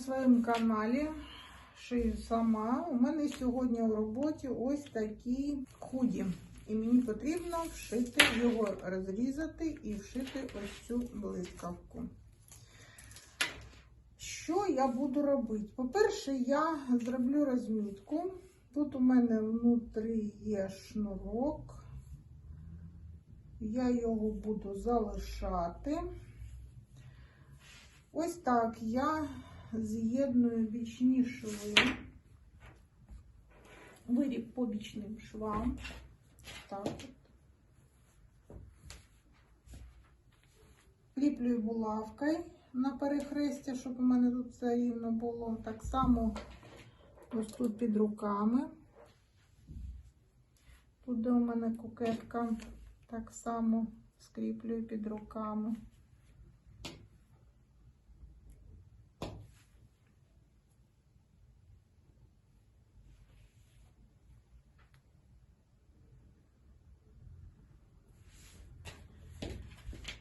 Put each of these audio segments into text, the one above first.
своєму каналі Шию сама. У мене сьогодні у роботі ось такі худі. І мені потрібно вшити його, розрізати і вшити ось цю блискавку. Що я буду робити? По-перше, я зроблю розмітку. Тут у мене внутрі є шнурок. Я його буду залишати. Ось так я з'єдную бічні шви, виріб по бічним швам. Так от. Кліплюю булавкою на перехрестя, щоб у мене тут все рівно було. Так само ось тут під руками. Тут, у мене кукетка, так само скріплюю під руками.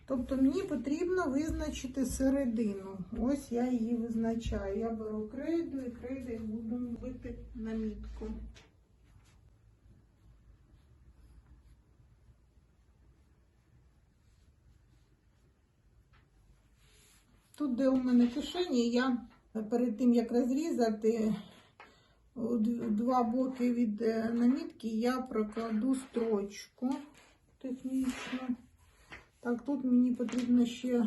Тобто мені потрібно визначити середину. Ось я її визначаю. Я беру крейду і крейдою буду бити намітку. Тут, де у мене кишені, я перед тим як розрізати два боки від е, намітки, я прокладу строчку технічну. Так, тут мені потрібно ще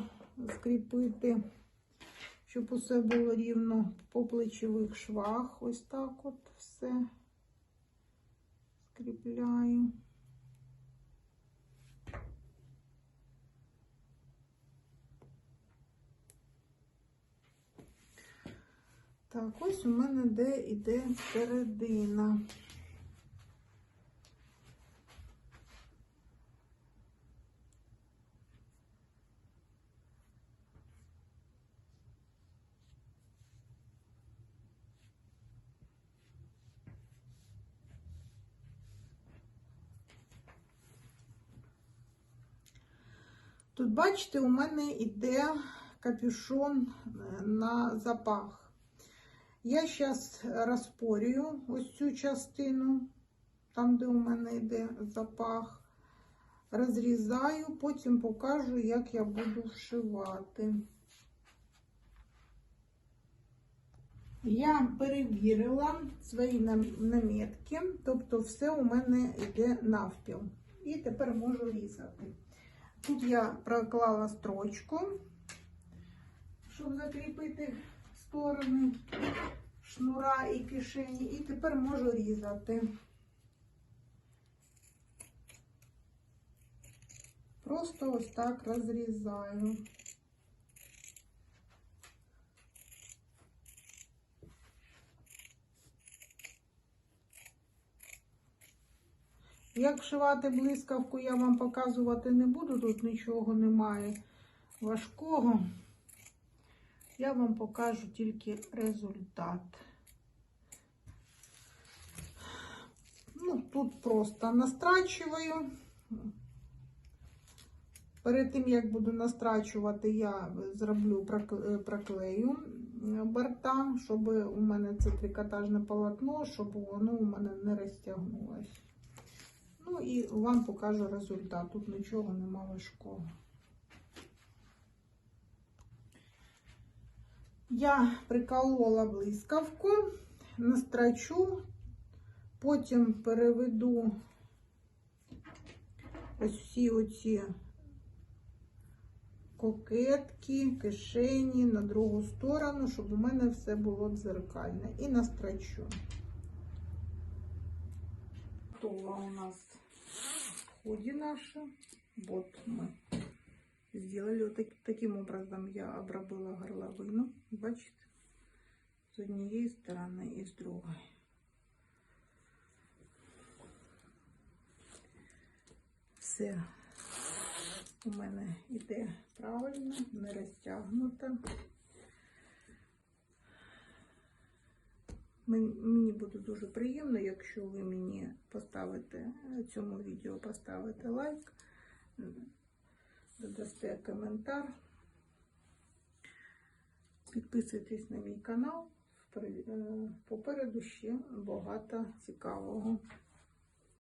скріпити, щоб усе було рівно по плечових швах. Ось так от все скріпляю. Так, ось у мене де іде середина. Тут, бачите, у мене йде капюшон е, на запах. Я зараз розпорюю ось цю частину, там, де у мене йде запах, розрізаю, потім покажу, як я буду вшивати. Я перевірила свої нам- намітки, тобто все у мене йде навпіл. І тепер можу різати. Тут я проклала строчку, щоб закріпити сторони шнура і кишені, і тепер можу різати. Просто ось так розрізаю. Як вшивати блискавку, я вам показувати не буду, тут нічого немає важкого. Я вам покажу тільки результат. Ну, тут просто настрачую. Перед тим, як буду настрачувати, я зроблю проклею борта, щоб у мене це трикотажне полотно, щоб воно у мене не розтягнулося. Ну і вам покажу результат. Тут нічого нема важкого. Я приколола блискавку, настрочу, потім переведу ось всі оці кокетки, кишені на другу сторону, щоб у мене все було дзеркальне. І настрочу. Готова у нас худи наши. Вот мы сделали вот так, таким образом я обробила горловину. Бачите? З однієї сторони і з другої. Все у мене йде правильно, не розтягнуто. Мені буде дуже приємно, якщо ви мені поставите цьому відео, поставите лайк, додасте коментар. Підписуйтесь на мій канал. Е, Попереду ще багато цікавого.